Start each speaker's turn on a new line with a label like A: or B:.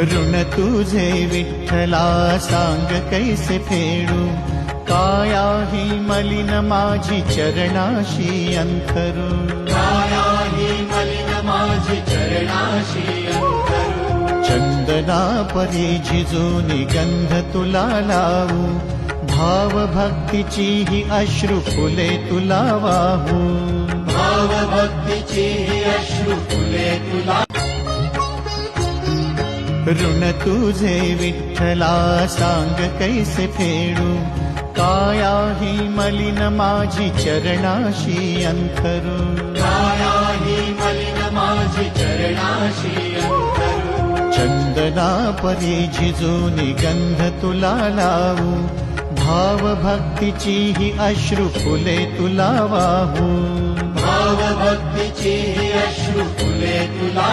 A: ऋण तुझे विठ्ठला सांग कैसे फेडू? काया ही मलिन माझी चरणाशी अंथरू.
B: काया ही मलिन माझी चरणाशी अंतरू
A: चंदना परी झिजूनी गंध तुला लावू. भाव भक्तीची ही अश्रू फुले तुला वाहू.
B: भाव भक्तीची ही अश्रू फुले तुला
A: ऋण तुझे विठ्ठला सांग कैसे फेडू? काया ही मलिन माझी चरणाशी अंथरू
B: काया ही मलिन माझी चरणाशी
A: चंदना परी झिजूनी गंध तुला लावू. भाव भक्तीची ही अश्रू फुले तुला वाहू.
B: भाव भक्तीची ही अश्रू फुले तुला